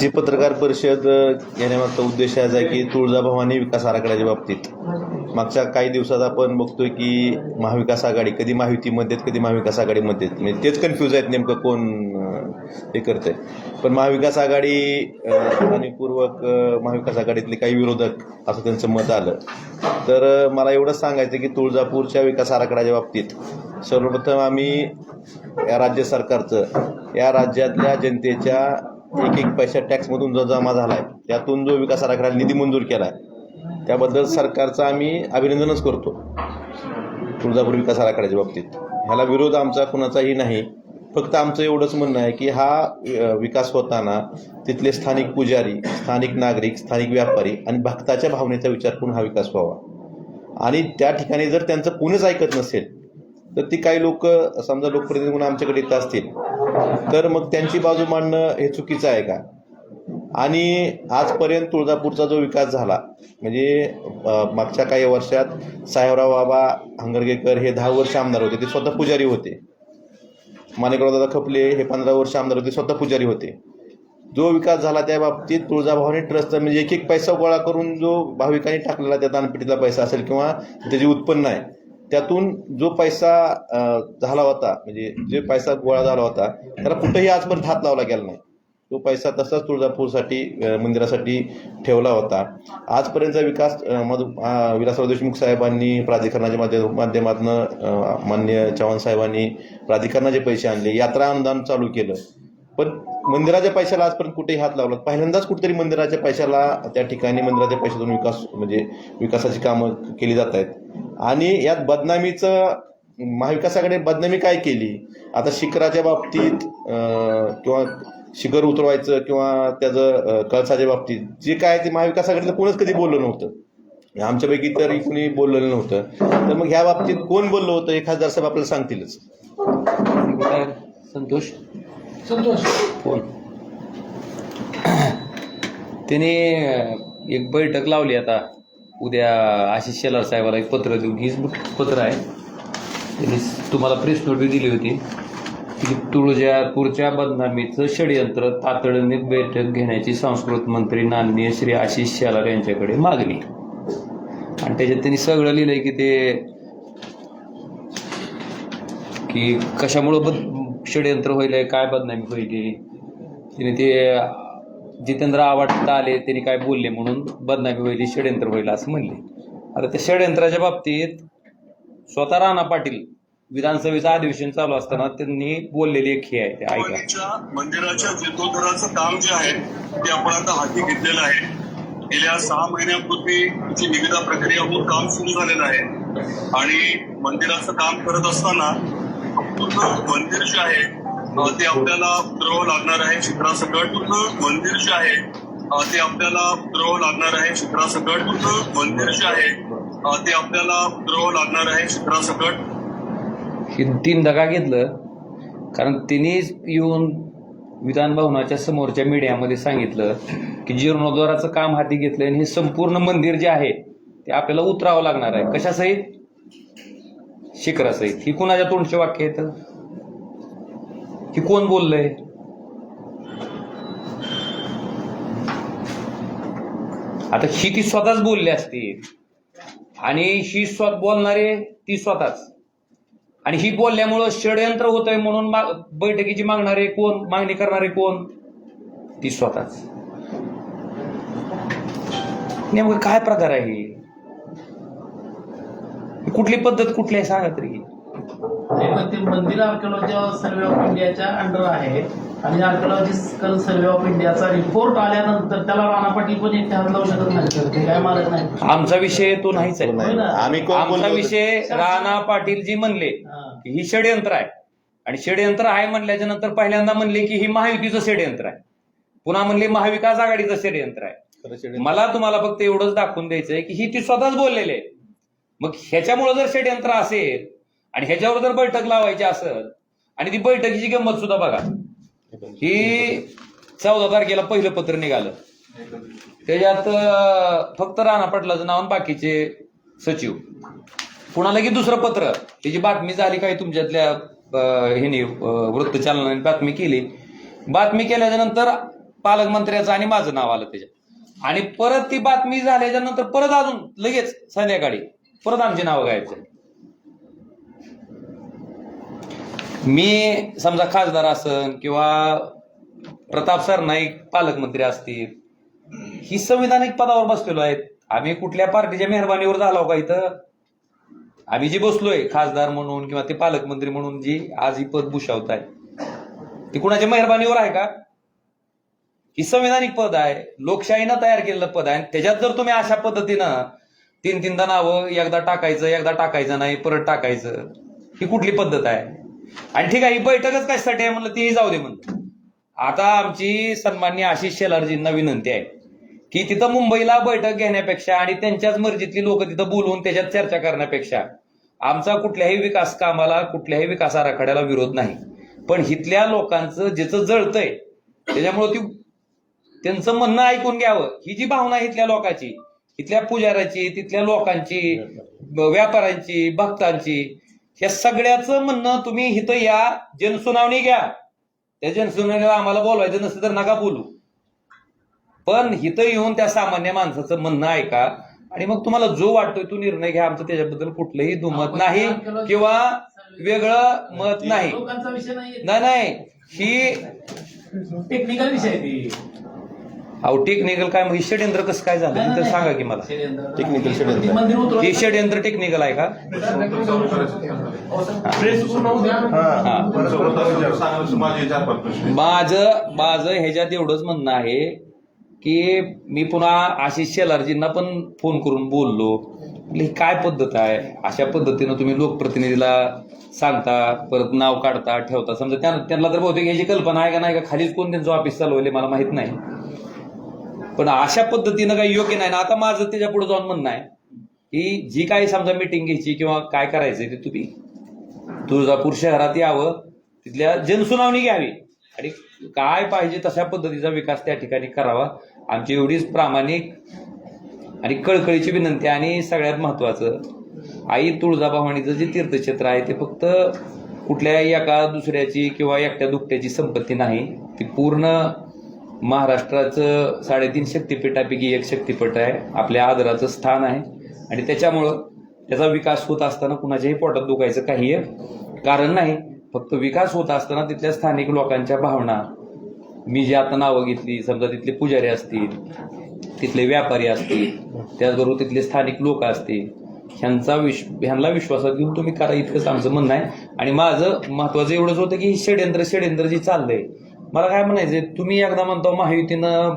जी पत्रकार परिषद घेण्यामागचा उद्देश हाच आहे की तुळजाभवानी विकास आराखड्याच्या बाबतीत. मागच्या काही दिवसात आपण बघतोय की महाविकास आघाडी कधी महायुतीमध्ये आहेत, कधी महाविकास आघाडीमध्ये आहेत. म्हणजे तेच कन्फ्यूज आहेत नेमकं कोण हे करतंय. पण महाविकास आघाडी अ, जाणीवपूर्वक महाविकास आघाडीतले काही विरोधक असं त्यांचं मत आलं. तर मला एवढंच सांगायचं की तुळजापूरच्या विकास आराखड्याच्या बाबतीत सर्वप्रथम आम्ही या राज्य सरकारचं या राज्यातल्या जनतेच्या एक एक पैसा टॅक्समधून जो जमा झाला आहे त्यातून जो विकास आराखडा निधी मंजूर केला आहे त्याबद्दल सरकारचं आम्ही अभिनंदनच करतो. तुळजापूर विकास आराखड्याच्या बाबतीत. ह्याला विरोध आमचा कुणाचाही नाही. फक्त आमचं एवढंच म्हणणं आहे की हा विकास होताना तिथले स्थानिक पुजारी स्थानिक नागरिक स्थानिक व्यापारी आणि भक्ताच्या भावनेचा विचार करून हा विकास व्हावा. आणि त्या ठिकाणी जर त्यांचं कोणीच ऐकत नसेल तर ती काही लोक समजा लोकप्रतिनिधी म्हणून आमच्याकडे येत असतील तर मग त्यांची बाजू मांडणं हे चुकीचं आहे का? आणि आजपर्यंत तुळजापूरचा जो विकास झाला म्हणजे मागच्या काही वर्षात साहेबराव बाबा हंगरगेकर हे दहा वर्ष आमदार होते ते स्वतः पुजारी होते. माणिकराव दादा खपले हे पंधरा वर्ष आमदार होते स्वतः पुजारी होते. जो विकास झाला त्या बाबतीत तुळजाभवानी ट्रस्ट म्हणजे एक एक पैसा गोळा करून जो भाविकांनी टाकलेला त्या दानपेटीतला पैसा असेल किंवा त्याचे उत्पन्न आहे त्यातून जो पैसा झाला होता म्हणजे जे पैसा गोळा झाला होता त्याला कुठेही आजपर्यंत हात लावला गेला नाही. तो पैसा तसाच तुळजापूरसाठी मंदिरासाठी ठेवला होता. आजपर्यंतचा विकास मधु विलासराव देशमुख साहेबांनी प्राधिकरणाच्या माध्यम माध्यमातून मान्य चव्हाण साहेबांनी प्राधिकरणाचे पैसे आणले. यात्रा अनुदान चालू केलं. पण मंदिराच्या पैशाला आजपर्यंत कुठेही हात लावला. पहिल्यांदाच कुठेतरी मंदिराच्या पैशाला त्या ठिकाणी मंदिराच्या पैशातून विकास म्हणजे विकासाची कामं केली जात आहेत. आणि यात बदनामीचं महाविकासाकडे बदनामी काय केली? आता शिखराच्या बाबतीत किंवा शिखर उतरवायचं किंवा त्याचं कळसाच्या बाबतीत जे काय ते महाविकासाकडे कोणच कधी बोललं नव्हतं. आमच्यापैकी तरी कुणी बोललेलं नव्हतं. तर मग ह्या बाबतीत कोण बोललं होतं? हे खासदार साहेब आपल्याला सांगतीलच. संतोष? संतोष. कोण? त्याने एक बैठक लावली आता. उद्या आशिष शेलार साहेबाला एक पत्र देऊ हीच पत्र आहे. त्यांनी तुम्हाला प्रेस नोट बी दिली होती की तुळजापूरच्या बदनामीचं षडयंत्र तातडीने बैठक घेण्याची संस्कृत मंत्री नान्य श्री आशिष शेलार यांच्याकडे मागणी. आणि त्याच्यात त्यांनी सगळं लिहिलंय की ते की कशामुळं बद षडयंत्र होईल काय बदनामी होईल? तिने ते जितेंद्र आव्हाड आले त्यांनी काय बोलले म्हणून बदनामी होईल षडयंत्र होईल असं म्हणले. आता त्या षडयंत्राच्या बाबतीत स्वतः राणा पाटील विधानसभेचं अधिवेशन चालू असताना त्यांनी बोललेली एक हे आहे ते ऐका. मंदिराच्या जीर्णोद्धाराचं काम जे आहे ते आपण आता हाती घेतलेलं आहे. गेल्या सहा महिन्यापूर्वी जी निविदा प्रक्रिया होऊन काम सुरू झालेलं आहे. आणि मंदिराचं काम करत असताना पूर्ण मंदिर जे आहे ते आपल्याला उतरवावं लागणार आहे चित्रासकट. पूर्ण मंदिर जे आहे ते आपल्याला उतरवावं लागणार आहे चित्रासकट. पूर्ण मंदिर जे आहे ते आपल्याला उतरवावं लागणार आहे चित्रासकट. हे तीन दगा घेतलं कारण तिनेच येऊन विधान भवनाच्या समोरच्या मीडियामध्ये सांगितलं की जीर्णोद्धाराचं काम हाती घेतलं आणि हे संपूर्ण मंदिर जे आहे ते आपल्याला उतरावं लागणार आहे. कशासहित? शिखरासहित ही कुणाच्या तोंडचे वाक्य येतं ही कोण बोललंय? आता ही ती स्वतःच बोलली असती. आणि ही स्वतः बोलणारे ती स्वतःच. आणि ही बोलल्यामुळं षडयंत्र होत आहे म्हणून बैठकीची मागणारे कोण मागणी करणारे कोण? ती स्वतःच. नेमकं काय प्रकार आहे कुठली पद्धत कुठली आहे सांगा तरी. ते मंदिर आर्किओलॉजी सर्व्हे ऑफ इंडियाच्या अंडर आहे. आणि आर्किओलॉजिकल सर्व्हे ऑफ इंडियाचा रिपोर्ट आल्यानंतर त्याला राणा पाटील पण एक हात लावू शकत नाही. काय मारत नाही. आमचा विषय तो नाहीच आहे. आम्ही कोण आमचा? विषय राणा पाटील जी म्हणले हा. की ही षडयंत्र आहे. आणि षडयंत्र आहे म्हणल्याच्या नंतर पहिल्यांदा म्हणले की ही महायुतीचं षडयंत्र आहे. पुन्हा म्हणले महाविकास आघाडीचं षडयंत्र आहे. मला तुम्हाला फक्त एवढंच दाखवून द्यायचंय की ही ती स्वतःच बोललेले आहे. मग ह्याच्यामुळं जर षडयंत्र असेल आणि ह्याच्यावर जर बैठक लावायची असेल आणि ती बैठकीची किंमत सुद्धा बघा. ही चौदा तारखेला पहिलं पत्र निघालं. त्याच्यात फक्त राणा पाटलाचं नाव आणि बाकीचे सचिव. कुणाला की दुसरं पत्र? त्याची बातमी झाली काही तुमच्यातल्या अं, ह्यानी वृत्तचालनाने बातमी केली. बातमी केल्याच्यानंतर पालकमंत्र्याचं आणि माझं नाव आलं त्याच्यात. आणि परत ती बातमी झाल्याच्यानंतर परत अजून लगेच संध्याकाळी परत आमची नावं घ्यायचं मी समजा खासदार असन किंवा प्रताप सरनाईक पालकमंत्री असतील ही संविधानिक पदावर बसलेलो आहेत. आम्ही कुठल्या पार्टीच्या मेहरबानीवर झालो का इथं? आम्ही जी बसलोय खासदार म्हणून किंवा ते पालकमंत्री म्हणून जी आज ही पद भूषावत आहे ती कुणाच्या मेहरबानीवर आहे का? ही संविधानिक पद आहे लोकशाहीनं तयार केलेलं पद आहे त्याच्यात जर तुम्ही अशा पद्धतीनं तीन तीनदा नावं एकदा टाकायचं एकदा टाकायचं नाही परत टाकायचं. ही कुठली पद्धत आहे? आणि ठीक आहे ही बैठकच कशासाठी आहे म्हणलं तीही जाऊ दे म्हणलं. आता आमची सन्मान्य आशिष शेलारजींना विनंती आहे की तिथं मुंबईला बैठक घेण्यापेक्षा आणि त्यांच्याच मर्जीतली लोक तिथं बोलवून त्याच्यात चर्चा करण्यापेक्षा आमचा कुठल्याही विकास कामाला कुठल्याही विकास आराखड्याला विरोध नाही. पण हिथल्या लोकांचं जिचं जळतंय त्याच्यामुळे ती त्यांचं म्हणणं ऐकून घ्यावं. ही जी भावना आहे इथल्या लोकांची इथल्या पुजाऱ्याची तिथल्या लोकांची व्यापाऱ्यांची भक्तांची या सगळ्याचं म्हणणं तुम्ही इथं या जनसुनावणी घ्या. त्या जनसुनावणीला आम्हाला बोलवायचं नसतं तर नका बोलू. पण इथं येऊन त्या सामान्य माणसाचं म्हणणं ऐका आणि मग तुम्हाला जो वाटतोय तो निर्णय घ्या. आमचं त्याच्याबद्दल कुठलंही दुमत नाही किंवा वेगळं मत नाही. नाही ही टेक्निकल विषय अहो टेक्निकल काय मग ही षडयंत्र कसं काय झालं? तर. सांगा की मला. Technical षडयंत्र. ही. षडयंत्र टेक्निकल आहे का? माझं माझं ह्याच्यात एवढंच म्हणणं आहे की मी पुन्हा आशिष शेलारजींना पण फोन करून बोललो. ही काय पद्धत आहे? अशा पद्धतीनं तुम्ही लोकप्रतिनिधीला सांगता परत नाव काढता ठेवता. समजा त्यांना त्यांना तर बहुतेक ह्याची कल्पना आहे का नाही का? खालीच कोण त्यांचं ऑफिस चालवले मला माहीत नाही. पण अशा पद्धतीनं काही योग्य नाही. ना आता माझं त्याच्या पुढे जाऊन म्हणणं आहे की जी काही समजा मिटिंग घ्यायची किंवा काय करायचं ते तुम्ही तुळजापूर शहरात यावं तिथल्या जनसुनावणी घ्यावी. आणि काय पाहिजे तशा पद्धतीचा विकास त्या ठिकाणी करावा. आमची एवढीच प्रामाणिक आणि कळकळीची विनंती आणि सगळ्यात महत्वाचं आई तुळजाभवानीचं जे तीर्थक्षेत्र आहे ते फक्त कुठल्या एका दुसऱ्याची किंवा एकट्या दुकट्याची संपत्ती नाही. ती पूर्ण महाराष्ट्राचं साडेतीन शक्तिपीठापैकी एक शक्तिपीठ आहे. आपल्या आदराचं स्थान आहे. आणि त्याच्यामुळं त्याचा विकास होत असताना कुणाच्याही पोटात दुखायचं काही कारण नाही. फक्त विकास होत असताना तिथल्या स्थानिक लोकांच्या भावना. मी जी आता नावं घेतली समजा तिथले पुजारी असतील तिथले व्यापारी असतील त्याचबरोबर तिथले स्थानिक लोक असतील ह्यांचा विश ह्यांना विश्वासात घेऊन तुम्ही करा इतकंच आमचं म्हणणं आहे. आणि माझं महत्वाचं एवढंच होतं की षड्यंत्र षड्यंत्र जे चाललंय मला काय म्हणायचंय तुम्ही एकदा म्हणता महायुतीनं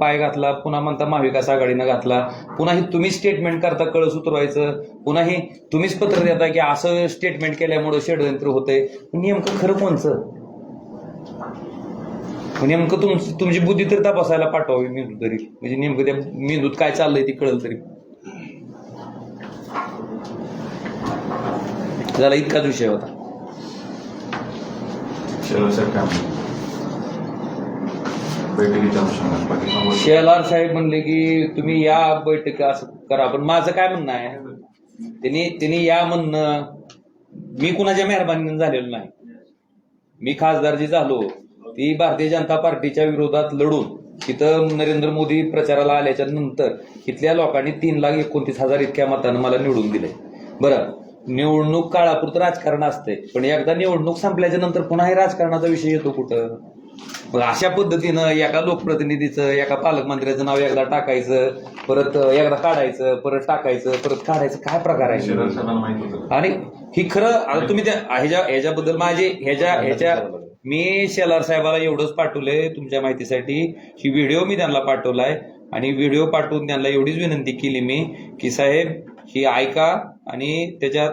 पाय घातला पुन्हा म्हणता महाविकास आघाडीनं घातला पुन्हा ही तुम्ही स्टेटमेंट करता कळस उतरवायचं पुन्हा ही तुम्हीच पत्र देता की असं स्टेटमेंट केल्यामुळे षडयंत्र होतंय. नेमकं खरं कोणचं? नेमकं तुम तुमची बुद्धी तरी तपासायला पाठवावी मेंदू तरी. म्हणजे नेमकं त्या मेंदूत काय चाललंय ती कळलं तरी. झाला इतकाच विषय होता. बैठकीच्या अनुषंगाने. बाकी शेलार साहेब म्हणले की तुम्ही या बैठक असं करा. पण माझं काय म्हणणं आहे? त्यांनी त्यांनी या म्हणणं मी कुणाच्या मेहरबानीनं झालेलो नाही. मी खासदार जी झालो. ती भारतीय जनता पार्टीच्या विरोधात लढून तिथं नरेंद्र मोदी प्रचाराला आल्याच्यानंतर इथल्या लोकांनी तीन लाख एकोणतीस हजार इतक्या मतानं मला निवडून दिले बरं निवडणूक काळापुरतं राजकारण असते पण एकदा निवडणूक संपल्याच्या नंतर पुन्हा हे राजकारणाचा विषय येतो कुठं? मग अशा पद्धतीनं एका लोकप्रतिनिधीचं एका पालकमंत्र्याचं नाव एकदा टाकायचं परत एकदा काढायचं परत टाकायचं परत काढायचं काय प्रकार आहे? आणि ही खरं तुम्ही त्या ह्याच्या ह्याच्याबद्दल माझे ह्याच्या ह्याच्या मी शेलार साहेबाला एवढंच पाठवलंय तुमच्या माहितीसाठी ही व्हिडिओ मी त्यांना पाठवलाय आणि व्हिडिओ पाठवून त्यांना एवढीच विनंती केली मी की साहेब ही ऐका आणि त्याच्यात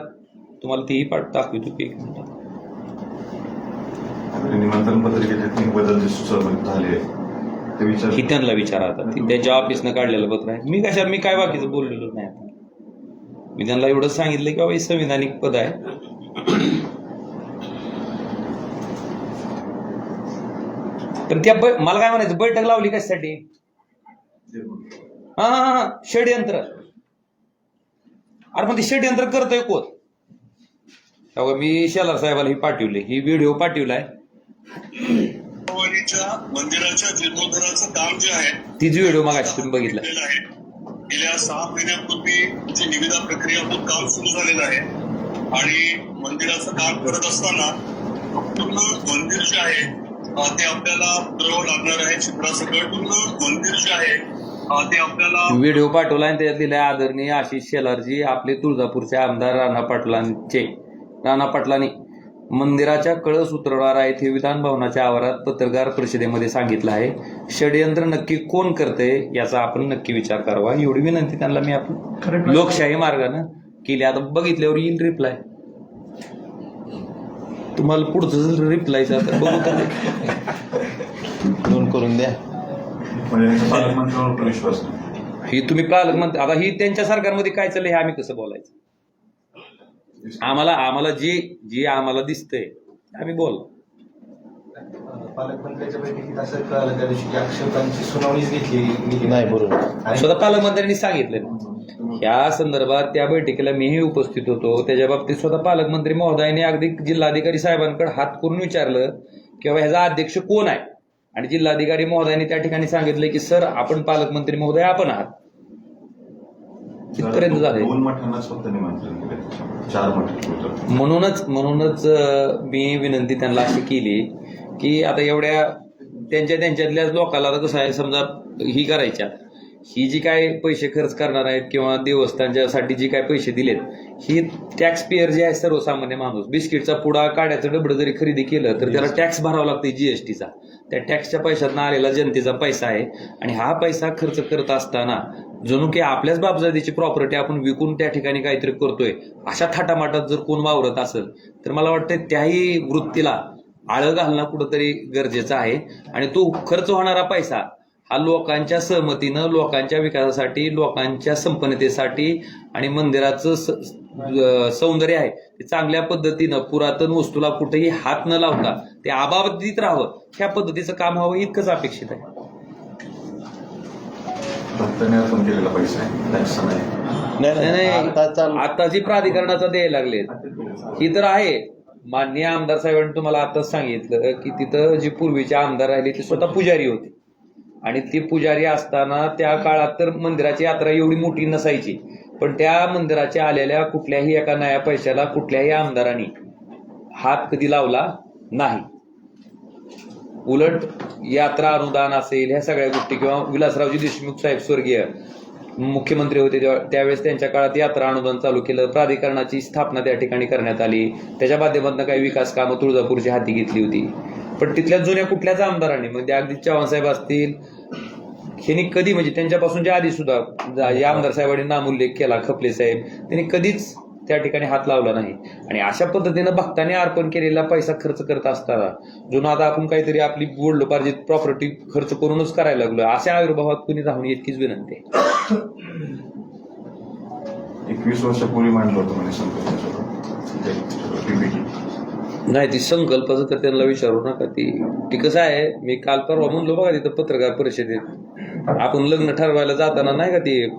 तुम्हाला तीही पाठ दाखवतो की एक मिनिट. आपल्या निमंत्रण पत्रिकेत बदल झाले ते विचार ही त्यांना विचारा आता. ती त्यांच्या ऑफिसनं काढलेलं पत्र आहे. मी कशा मी काय बाकीचं बोललेलो नाही आता. मी त्यांना एवढंच सांगितलं की बाबा हे संविधानिक पद आहे. पण त्या मला काय म्हणायचं बैठक लावली कशासाठी? हा हा हा षडयंत्र. अरे पण ते षडयंत्र करतोय कोण? मी शेलार साहेबाला ही पाठवली. ही व्हिडिओ पाठवलाय. मंदिराच्या जीर्णोद्धाराचं काम जे आहे तीच व्हिडिओ मागाशी तुम्ही बघितला. आहे. गेल्या सहा महिन्यापूर्वी जी निविदा प्रक्रिया काम सुरू झालेलं आहे आणि मंदिराचं काम करत असताना पूर्ण मंदिर जे आहे ते आपल्याला उतरवावं लागणार आहे चित्रासकट. पूर्ण मंदिर जे आहे ते आपल्याला व्हिडिओ पाठवला आणि त्यात लिहिलाय आदरणीय आशिष शेलारजी आपले तुळजापूरचे आमदार राणा पाटलांचे. राणा पाटलांनी. मंदिराच्या कळस उतरवणार आहेत हे विधान भवनाच्या आवारात पत्रकार परिषदेमध्ये सांगितलं आहे. षडयंत्र नक्की कोण करते याचा आपण नक्की विचार करावा. एवढी विनंती त्यांना मी आपण लोकशाही मार्गानं केली. आता बघितल्यावर येईल रिप्लाय तुम्हाला पुढचं रिप्लायचं आता बघू का नोंद करून द्या. ही तुम्ही पालकमंत्री आता ही त्यांच्या सरकारमध्ये काय चाललंय हे आम्ही कसं बोलायचं? आम्हाला आम्हाला जे जे आम्हाला दिसतंय आम्ही बोल. पालकमंत्र्यांच्या बैठकीत असं कळालं त्या दिवशी की आक्षेपांची सुनावणीच घेतली गेली नाही बरोबर. आणि स्वतः पालकमंत्र्यांनी सांगितलं. या संदर्भात त्या बैठकीला मीही उपस्थित होतो. त्याच्या बाबतीत स्वतः पालकमंत्री महोदयाने अगदी जिल्हाधिकारी साहेबांकडे हात करून विचारलं की बाबा ह्याचा अध्यक्ष कोण आहे? आणि जिल्हाधिकारी महोदयाने त्या ठिकाणी सांगितलं की सर आपण पालकमंत्री महोदय आपण आहात. इथपर्यंत झालंय दोन मठांनाच फक्त निमंत्रण दिले चार मठ होतं म्हणूनच म्हणूनच मी विनंती त्यांना अशी केली की आता एवढ्या त्यांच्या त्यांच्यातल्या लोकाला कसं आहे समजा ही करायच्या. ही जी काय पैसे खर्च करणार आहेत किंवा देवस्थानच्यासाठी जी काय पैसे दिलेत ही टॅक्स पेअर जे आहे सर्वसामान्य माणूस बिस्किटचा पुडा काड्याचं डबडं जरी खरेदी केलं तर त्याला टॅक्स भरावा लागतो जीएसटीचा त्या टॅक्सच्या पैशातनं आलेला जनतेचा पैसा आहे आणि हा पैसा खर्च करत असताना जणू की आपल्याच बाबजादीची प्रॉपर्टी आपण विकून त्या ठिकाणी काहीतरी करतोय अशा थाटामाटात जर कोण वावरत असेल तर मला वाटतं त्याही वृत्तीला आळं घालणं कुठंतरी गरजेचं आहे. आणि तो खर्च होणारा पैसा हा लोकांच्या सहमतीनं लोकांच्या विकासासाठी लोकांच्या संपन्नतेसाठी आणि मंदिराचं सौंदर्य आहे. ते चांगल्या पद्धतीनं पुरातन वस्तूला कुठेही हात न लावता ते अबाबतीत राहावं. ह्या पद्धतीचं काम व्हावं इतकंच अपेक्षित आहे. भक्तांनी अर्पण केलेला पैसा आहे. टॅक्स नाही. नाही नाही, नाही आता नाही चालू आता जी प्राधिकरणाचा द्यायला लागलेत ही तर आहे. माननीय आमदार साहेबांनी तुम्हाला आताच सांगितलं की तिथं जी पूर्वीचे आमदार राहिले ते स्वतः पुजारी होते. आणि ती पुजारी असताना त्या काळात तर मंदिराची यात्रा एवढी मोठी नसायची. पण त्या मंदिराच्या आलेल्या कुठल्याही एका नया पैशाला कुठल्याही आमदारांनी हात कधी लावला नाही. उलट यात्रा अनुदान असेल ह्या सगळ्या गोष्टी किंवा विलासरावजी देशमुख साहेब स्वर्गीय मुख्यमंत्री होते त्यावेळेस त्यांच्या काळात यात्रा अनुदान चालू केलं. प्राधिकरणाची स्थापना त्या ठिकाणी करण्यात आली. त्याच्या माध्यमातून काही विकास कामं तुळजापूरची हाती घेतली होती. पण तिथल्या जुन्या कुठल्याच आमदारांनी म्हणजे अगदी चव्हाण साहेब असतील ह्यांनी कधी म्हणजे त्यांच्यापासून जे आधी सुद्धा या आमदार साहेबांनी नामोल्लेख केला खपले साहेब. त्यांनी कधीच त्या ठिकाणी हात लावला नाही. आणि अशा पद्धतीनं भक्ताने अर्पण केलेला पैसा खर्च करत असताना जुनं आता आपण काहीतरी आपली वडिलोपार्जित प्रॉपर्टी खर्च करूनच करायला लागलो अशा आविर्भावात कुणी राहून इतकीच विनंती एकवीस वर्षापूर्वी मांडलं होतं म्हणे संकल्प. नाही ती संकल्पाचं तर त्यांना विचारू नका ती ती कसं आहे. मी काल परवा म्हणलो बघा तिथं पत्रकार परिषदेत. आपण लग्न ठरवायला जाताना नाही का ती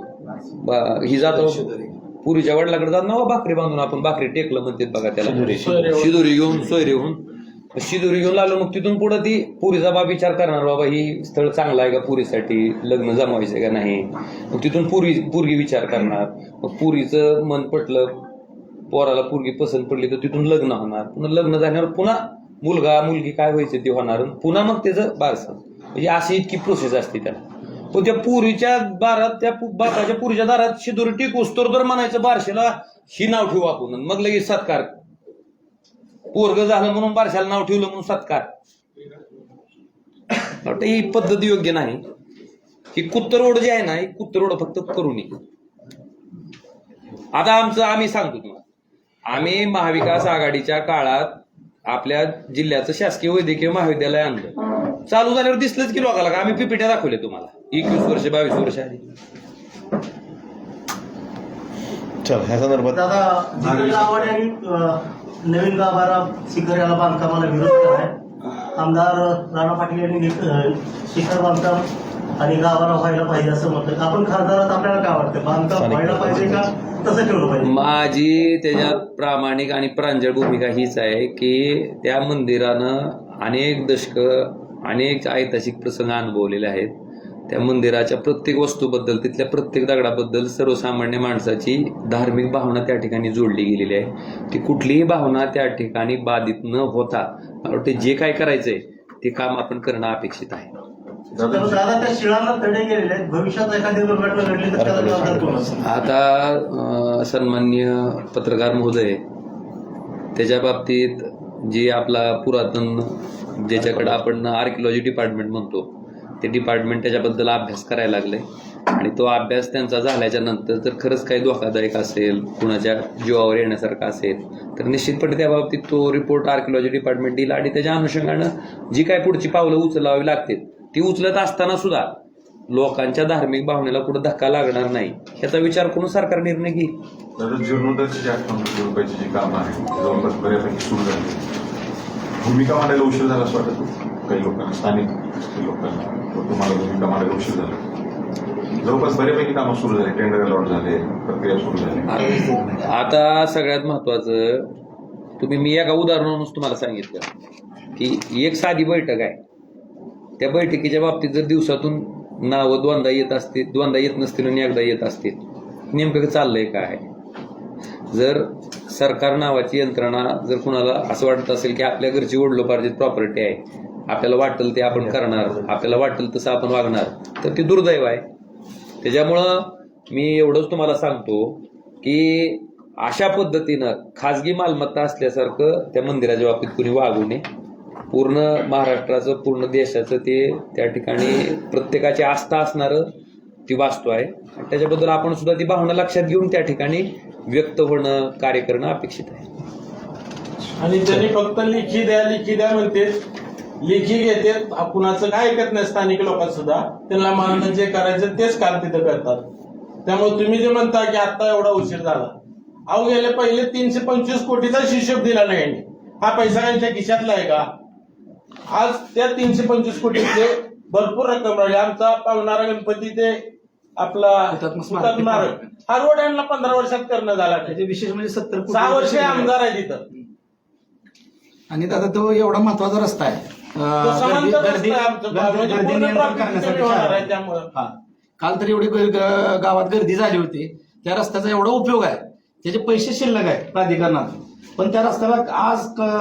बा- ही जातो. पुरीच्या वडिलाकडे जात ना भाकरी बांधून आपण भाकरी टेकलं म्हणते बघा त्याला शिदोरी. घेऊन. सोयरे घेऊन. शिदोरी घेऊन लागलो मग तिथून पुढे ती पुरीचा बाब विचार करणार बाबा ही स्थळ चांगलं आहे का पुरीसाठी? लग्न जमावायचं का नाही? मग तिथून पुरी पुरगी विचार करणार. मग पुरीचं मन पटलं पोराला पोरगी पसंत पडली तर तिथून लग्न होणार. पुन्हा लग्न झाल्यावर पुन्हा मुलगा मुलगी काय व्हायचं ते होणार आणि पुन्हा मग त्याचं बारसं म्हणजे अशी इतकी प्रोसेस असते त्याला. पण त्या पुरीच्या दारात त्या बापाच्या पुरीच्या दारात शिदूर टिकूस तर म्हणायचं बारशेला ही नाव ठेवू आपण. मग लगेच सत्कार. पोरग झालं म्हणून बारशाला नाव ठेवलं म्हणून सत्कार. ही पद्धत योग्य नाही. ही कुत्तरोड जी आहे ना ही कुत्तरोड फक्त करू नये. आता आमचं आम्ही सांगतो तुम्हाला. आम्ही महाविकास आघाडीच्या काळात आपल्या जिल्ह्याचं शासकीय वैद्यकीय महाविद्यालय आणलं. चालू झाल्यावर दिसलंच की लोकांना आम्ही पिपिट्या दाखवले तुम्हाला. एकवीस वर्ष बावीस वर्ष आधी चल ह्या संदर्भात दादा अ, नवीन गाभारा शिखर याला बांधकामाला विरोध केलाय आमदार राणा पाटील यांनी नि- अ, शिखर बांधकाम आणि गाभारा व्हायला पाहिजे असं म्हटलं आपण खासदारात आपल्याला काय वाटतं? बांधकाम स्थानिक व्हायला पाहिजे का? तसं ठेवलं पाहिजे. माझी त्याच्यात प्रामाणिक आणि प्रांजळ भूमिका हीच आहे की त्या मंदिरानं अनेक दशक अनेक ऐतिहासिक प्रसंग अनुभवलेले आहेत. त्या मंदिराच्या प्रत्येक वस्तूबद्दल तिथल्या प्रत्येक दगडाबद्दल सर्वसामान्य माणसाची धार्मिक भावना त्या ठिकाणी जोडली गेलेली आहे. ती कुठलीही भावना त्या ठिकाणी बाधित न होता मला वाटते जे काय करायचंय ते काम आपण करणं अपेक्षित आहे. आता अं, सन्माननीय पत्रकार महोदय त्याच्या बाबतीत जे आपला पुरातन ज्याच्याकडे आपण आर्किओलॉजी डिपार्टमेंट म्हणतो ते डिपार्टमेंट त्याच्याबद्दल अभ्यास करायला लागले. आणि तो अभ्यास त्यांचा झाल्याच्यानंतर जर खरंच काही धोकादायक असेल कुणाच्या जीवावर येण्यासारखा असेल तर निश्चितपणे त्या बाबतीत तो रिपोर्ट आर्किओलॉजी डिपार्टमेंट दिला आणि त्याच्या अनुषंगानं जी काय पुढची पावलं उचलावी लागतील ती उचलत असताना सुद्धा लोकांच्या धार्मिक भावनेला कुठं धक्का लागणार नाही ह्याचा विचार करून सरकार निर्णय घेईल भूमिका मांडायला उशीर झाला असं वाटत काही लोकांना स्थानिक लोकांना. तुम्हाला भूमिका मांडायला उशीर झाला. जवळपास बऱ्यापैकी कामं सुरू झाले. टेंडर अलॉट झाले प्रक्रिया सुरू झाली. आता सगळ्यात महत्वाचं तुम्ही मी एका उदाहरणानुसार तुम्हाला सांगितलं की एक साधी बैठक आहे. त्या बैठकीच्या बाबतीत जर दिवसातून नावं द्वंदा येत असतील द्वंदा येत नसतील आणि एकदा येत असतील नेमकं चाललंय काय? जर सरकार नावाची यंत्रणा जर कुणाला असं वाटत असेल की आपल्या घरची ओढलोपार्जित प्रॉपर्टी आहे आपल्याला वाटेल ते आपण करणार आपल्याला वाटेल तसं आपण वागणार तर ते दुर्दैव आहे. त्याच्यामुळं मी एवढंच तुम्हाला सांगतो की अशा पद्धतीनं खाजगी मालमत्ता असल्यासारखं त्या मंदिराच्या बाबतीत कुणी वागू नये. पूर्ण महाराष्ट्राचं पूर्ण देशाचं ते त्या ठिकाणी प्रत्येकाची आस्था असणारं ती वास्तू आहे. आणि त्याच्याबद्दल आपण सुद्धा ती भावना लक्षात घेऊन त्या ठिकाणी व्यक्त होणं कार्य करणं अपेक्षित आहे. आणि त्यांनी फक्त लिखी द्या लिखी द्या म्हणते. लिखी घेते कुणाचं काय ऐकत नाही स्थानिक लोकांत सुद्धा. त्यांना मानणं जे करायचं तेच काम तिथं करतात. त्यामुळे तुम्ही जे म्हणता की आता एवढा उशीर झाला. अहो गेले पहिले तीनशे पंचवीस कोटीचा हिशोब दिला नाही यांनी. हा पैसा त्यांच्या खिशातला आहे का? आज त्या तीनशे पंचवीस कोटीचे भरपूर रक्कम राहिली. आमचा पावणारा गणपती ते आपला हा रोड यांना पंधरा वर्षात करणं झाला नाही. विशेष म्हणजे सत्तर सहा वर्ष आमदार आहे तिथं. आणि दादा तो एवढा महत्त्वाचा रस्ता आहे. म्हणजे. हा. काल तर एवढी गावात गर्दी झाली होती. त्या रस्त्याचा एवढा उपयोग आहे. त्याचे पैसे शिल्लक आहे प्राधिकरणात. पण त्या रस्त्याला आज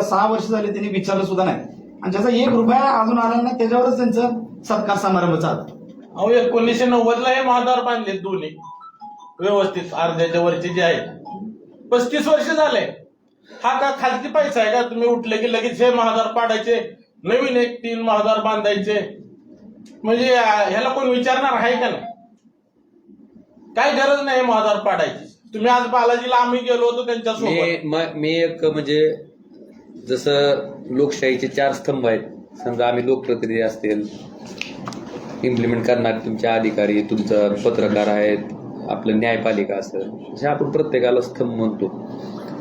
सहा वर्ष झाली त्यांनी विचारलं सुद्धा नाही. आणि ज्याचा एक रुपया अजून आला नाही त्याच्यावरच त्यांचं सत्कार समारंभ चालतो. अहो एकोणीसशे नव्वद ला हे महाद्वार बांधले दोन्ही. व्यवस्थित अर्ध्याच्या वरचे जे आहेत. पस्तीस वर्ष झाले. हा का खाजगी पैसा आहे का? तुम्ही उठले की लगेच हे महाद्वार पाडायचे. नवीन एक तीन महाद्वार बांधायचे. म्हणजे ह्याला कोण विचारणार आहे का नाही? काय गरज नाही महाधार महाद्वार पाडायची. तुम्ही आज बालाजीला आम्ही गेलो होतो त्यांच्यासोबत. मी एक म्हणजे जसं लोकशाहीचे चार स्तंभ आहेत. समजा आम्ही लोकप्रतिनिधी असतील. इम्प्लिमेंट करणारे तुमचे अधिकारी तुमचं पत्रकार आहेत आपलं न्यायपालिका असेल जे आपण प्रत्येकाला स्तंभ म्हणतो.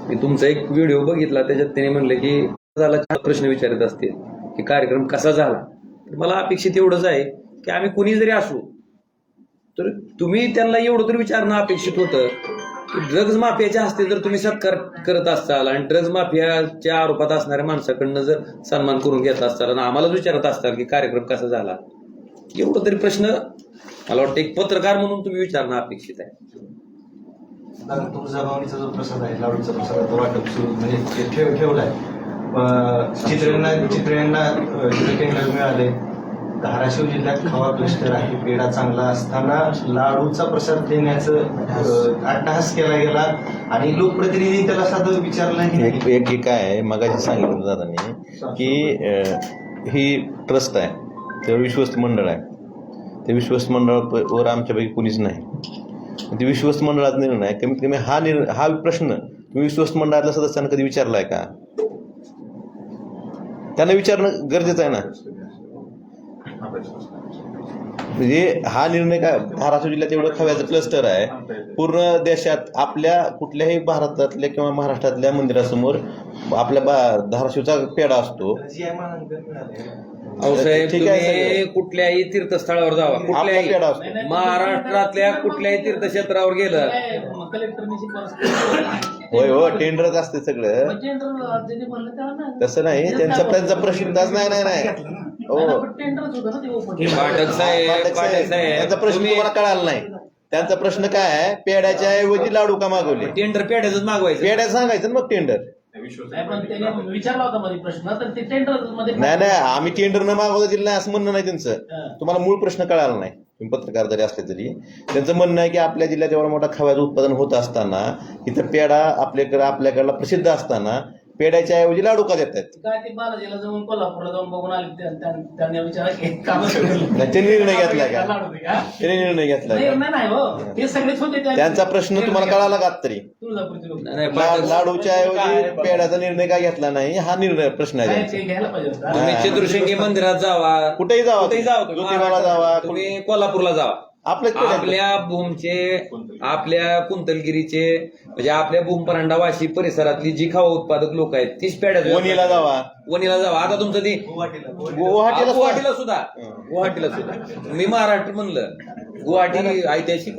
मी तुमचा एक व्हिडिओ बघितला त्याच्यात त्याने म्हणले की झाला प्रश्न विचारत असतील की कार्यक्रम कसा झाला? तर मला अपेक्षित एवढंच आहे की आम्ही कुणी जरी असू तर तुम्ही त्यांना एवढं तरी विचारणं अपेक्षित होतं की ड्रग्ज माफियाच्या हस्ते जर तुम्ही सत्कार करत असाल आणि ड्रग्ज माफियाच्या आरोपात असणाऱ्या माणसाकडनं जर सन्मान करून घेत असाल आणि आम्हालाच विचारत असताल की कार्यक्रम कसा झाला एवढं तरी प्रश्न मला वाटतं एक पत्रकार म्हणून तुम्ही विचारणं अपेक्षित आहे. तुळजाभवानीचा जो प्रसाद आहे लाडूचा प्रसाद तो वाटप सुरू म्हणजे ठेव ठेवलाय. टेंडर मिळाले धाराशिव जिल्ह्यात खवा क्लस्टर आहे पेढा चांगला असताना लाडूचा प्रसाद देण्याचं अट्टहास केला गेला आणि लोकप्रतिनिधी त्याला साधं विचारलं की काय आहे मगाशी सांगितलं दादांनी की ही ट्रस्ट आहे. ते विश्वस्त मंडळ आहे. ते विश्वस्त मंडळावर आमच्यापैकी कुणीच नाही. ते विश्वस्त मंडळात निर्णय कमीत कमी हा निर् हा प्रश्न तुम्ही विश्वस्त मंडळातल्या सदस्यांना कधी विचारला आहे का? त्यांना विचारणं गरजेचं आहे ना. म्हणजे हा निर्णय काय धाराशिव जिल्ह्यात एवढं खव्याचं क्लस्टर आहे. पूर्ण देशात आपल्या कुठल्याही भारतातल्या किंवा महाराष्ट्रातल्या मंदिरासमोर आपल्या बा धाराशिवचा पेढा असतो. साहेब ठीक आहे तुम्ही सगळं. कुठल्याही तीर्थस्थळावर जावा. आपला कुठल्याही पेढा असतो. महाराष्ट्रातल्या कुठल्याही तीर्थक्षेत्रावर गेलं. होय हो टेंडरच असते सगळं. म्हणजे म्हणलं तेव्हा ना तसं नाही त्यांचा त्यांचा प्रश्न नाही नाही नाही. हो. टेंडरच होतं ना ते open. पाठक साहेब पाठक पाठक साहेब, साहेब त्यांचा प्रश्न तुम्ही तुम्हाला कळाला नाही. त्यांचा प्रश्न काय आहे? पेड्याच्या ऐवजी लाडू का मागवले? टेंडर पेढ्याच मागवायचं. पेड्या सांगायचं ना मग टेंडर नाही पण त्याने विचारला होता मध्ये प्रश्न. तर ते टेंडरमध्ये नाही नाही आम्ही टेंडर न मागवता दिलं नाही असं म्हणणं नाही त्यांचं. तुम्हाला मूळ प्रश्न कळाला नाही. तुम्ही पत्रकार जरी असले तरी. त्यांचं म्हणणं आहे की आपल्या जिल्ह्यात एवढा मोठा खव्याचं उत्पादन होत असताना इथं पेढा आपल्याकडे आपल्याकडला प्रसिद्ध असताना पेढ्याच्या ऐवजी लाडू का देत आहेत काय ते बालाजीला जाऊन कोल्हापूरला जाऊन बघून आले त्या- त्या- त्यांनी विचार काम नाही, त्यांनी निर्णय घेतलाय का? त्यांनी निर्णय घेतलाय का? नाही नाही हो. ते सगळेच होते त्या- त्यांचा प्रश्न तुम्हाला कळाला का तरी तुळजापूरचे लोक. नाही, नाही, ला- पाठक- लाडूच्या ऐवजी पेढ्याचा निर्णय का घेतला नाही? हा निर्णय प्रश्न आहे नाही, त्यांचा. ते घ्यायला पाहिजे होता. तुम्ही चतुर्शंगी मंदिरात जावा. कुठेही जावा कुठेही जावा तुम्ही. ज्योतिबाला जावा तुम्ही कोल्हापूरला जावा. आपल्या भूमचे आपल्या कुंतलगिरीचे म्हणजे आपल्या भूम परांडा वाशी परिसरातली जी खावा उत्पादक लोक आहेत तीच पेढ्या वणीला जावा. वणीला जावा. आता तुमचं ती गुवाहाटीला. गुवाहाटीला सुद्धा. गुवाहाटीला सुद्धा. मी महाराष्ट्र म्हणलं. गुवाहाटी ऐतिहासिक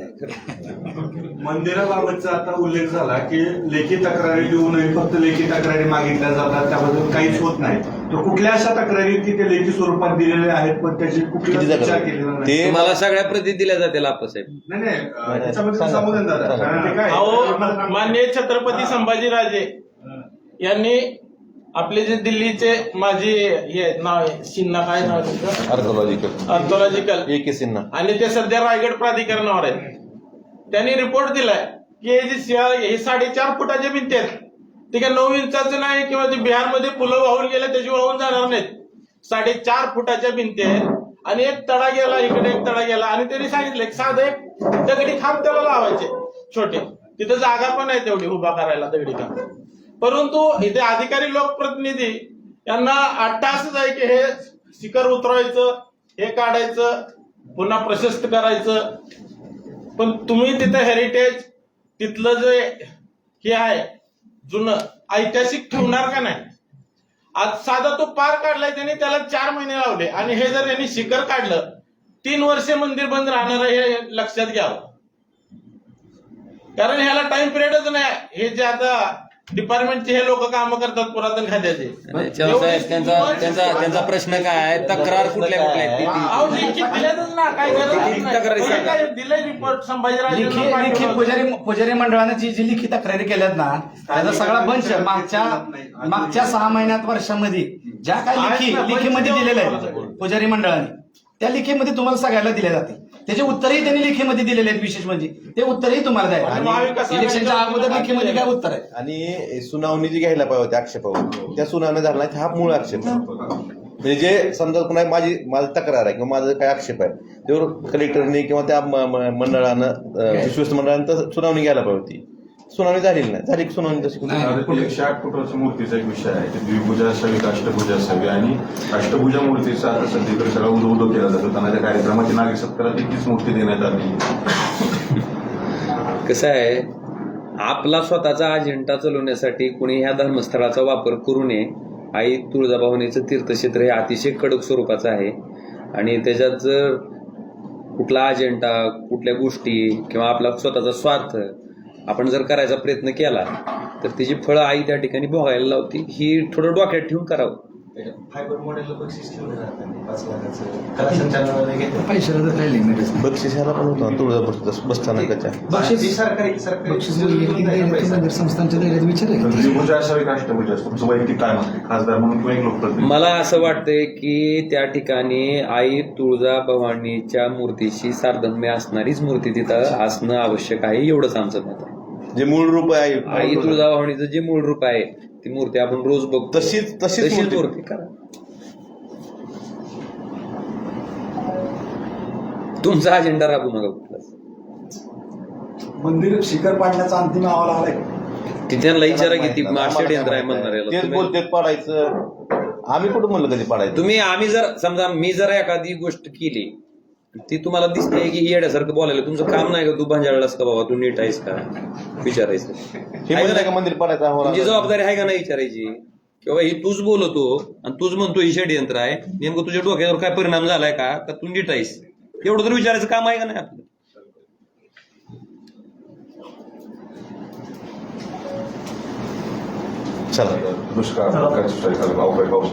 मंदिराबाबतचा आता उल्लेख झाला की लेखी तक्रारी देऊनही फक्त लेखी तक्रारी मागितल्या जातात त्याबद्दल काहीच होत नाही. तर कुठल्या अशा तक्रारी की ते लेखी स्वरूपात दिलेल्या आहेत पण त्याची विचार तक्रारी? केलेला नाही. ते तुम्हाला सगळ्या प्रती दिल्या जातील आप्पासाहेब नाही नाही सांगा. दादा कारण ते काय माननीय छत्रपती संभाजीराजे यांनी आपले जे दिल्लीचे माजी हे आहेत, नाव आहे सिन्हा काय नाव आहे त्यांचं? आर्कोलॉजिकल ऑर्थोलॉजिकल एक सिन्हा. आणि ते सध्या रायगड प्राधिकरणावर आहेत. त्यांनी रिपोर्ट दिलाय की हे जे शिया हे साडेचार फुटाचे भिंती आहेत. ते काय नऊ इंचाचं नाही किंवा ते बिहारमध्ये पुलं वाहून गेले त्याची वाहून जाणार नाहीत. साडेचार फुटाच्या भिंती आहेत. आणि एक तडा गेला इकडे एक तडा गेला. आणि त्यांनी सांगितलं एक साधं एक दगडी खांब त्याला लावायचे. छोटे. तिथं जागा पण आहे तेवढी उभा करायला दगडी खांब. परंतु इथे अधिकारी लोकप्रतिनिधी यांना अट्टासच आहे की हे शिखर उतरवायचं हे काढायचं पुन्हा प्रशस्त करायचं. पण तुम्ही तिथं हेरिटेज तिथलं जे हे आहे जुनं ऐतिहासिक ठेवणार का नाही? आज साधा तो पार काढलाय त्यांनी त्याला चार महिने लावले. आणि हे जर यांनी शिखर काढलं तीन वर्षे मंदिर बंद राहणार हे लक्षात घ्यावं. कारण ह्याला टाइम पिरियडच नाही. हे जे आता डिपार्टमेंटचे हे लोक काम करतात पुरातन खात्याचे. साहेब त्यांचा त्यांचा त्यांचा प्रश्न काय आहे? तक्रार कुठल्या कुठल्या आहेत? अहो, लिखित ना. काय लिखित. तक्रारी सांगा. दिलंय रिपोर्ट पुजारी पुजारी मंडळाने जी जी लिखित तक्रारी केल्यात ना त्याचा सगळा बंच मागच्या मागच्या सहा महिन्यात वर्षामध्ये ज्या काही लिखी लिखीमध्ये दिलेल्या आहेत पुजारी मंडळाने. त्या लिखीमध्ये तुम्हाला सगळ्याला दिले जाते त्याचे उत्तरही त्यांनी लिखीमध्ये दिलेले आहेत विशेष म्हणजे. ते उत्तरही तुम्हाला आणि द्यायला इलेक्शनच्या अगोदर लिखीमध्ये काय उत्तर आहे? आणि सुनावणी जी घ्यायला पाहिजे होती आक्षेपावर त्या सुनावणी झाला नाही हा मूळ आक्षेप आहे. म्हणजे जे समजा कुणा माझी माझी तक्रार आहे किंवा माझा काय आक्षेप आहे त्यावर कलेक्टरने किंवा त्या मंडळानं विश्वस्त मंडळानं तर सुनावणी घ्यायला पाहिजे होती. सुनावणी झालेली नाही. झाली की सुनावणी तशी एकशे आठ फुटाच्या मूर्तीचा एक विषय आहे. ते द्विभुजा असावी का अष्टभुजा असावी आणि अष्टभुजा मूर्तीचा आता सध्याकडे सगळा उदो उदो केला जातो. त्यांना त्या कार्यक्रमाची नागरिक सत्कारात एकच मूर्ती देण्यात आली. कसं आहे आपला स्वतःचा अजेंडा चालवण्यासाठी कुणी ह्या धर्मस्थळाचा वापर करू नये. आई तुळजाभवानीचं तीर्थक्षेत्र हे अतिशय कडक स्वरूपाचं आहे. आणि त्याच्यात जर कुठला अजेंडा कुठल्या गोष्टी किंवा आपला स्वतःचा स्वार्थ आपण जर करायचा प्रयत्न केला तर त्याची फळं आई त्या ठिकाणी भोगायला लावती. ही थोडं डोक्यात ठेवून करावं. फायबर मॉडेल बक्षीस ठेवलं जातं पाच लाखाचं. कला संचालनालय घेतं पैशाला काय लिमिट बक्षीस ह्याला पण होतं तुळजापूर बसस्थानकाच्या बक्षीस ती सरकारी सरकारी बक्षीस मंदिर संस्थांच्या दायऱ्यात विचार पण द्विभुजा असावी का अष्टभुजा असावी? तुमचं वैयक्तिक काय मत आहे? खासदार म्हणून किंवा एक लोकप्रतिनिधी? मला असं वाटतंय की त्या ठिकाणी आई तुळजा भवानीच्या मूर्तीशी सार्धम्य असणारीच मूर्ती तिथं असणं आवश्यक आहे एवढंच आमचं मत आहे. जे मूळ रूप आहे. आई तुळजा भवानीचं जे मूळ रूप आहे ती मूर्ती आपण रोज बघतो. तशीच- तशीच तशीच मूर्ती. करा तुमचा अजेंडा राबू नका कुठलाच. मंदिर शिखर पाडण्याचा अंतिम अहवाल आलाय. त्यांना विचारा की ती यंत्र आहे म्हणणार याला. तेच तुम्ही- बोलतेत पाडायचं. आम्ही कुठं म्हणलं कधी पाडायचं? तुम्ही आम्ही जर समजा मी जर एखादी गोष्ट केली ती तुम्हाला दिसते की ही येड्यासारखं बोलायला तुमचं काम नाही का? तू भांजाळलास का बाबा? तू नीट आहेस का? विचारायचं. हे म्हणलं का मंदिर पाडायचं तुमची? जबाबदारी आहे का नाही विचारायची? किंवा ही तूच बोलतो आणि तूच म्हणतो ही षडयंत्र आहे. नेमकं तुझ्या डोक्यावर काय परिणाम झालाय का? का तू नीट आहेस? एवढं तर विचारायचं काम आहे का नाही आपलं? चला दुष्काळ अवकाळी पाऊस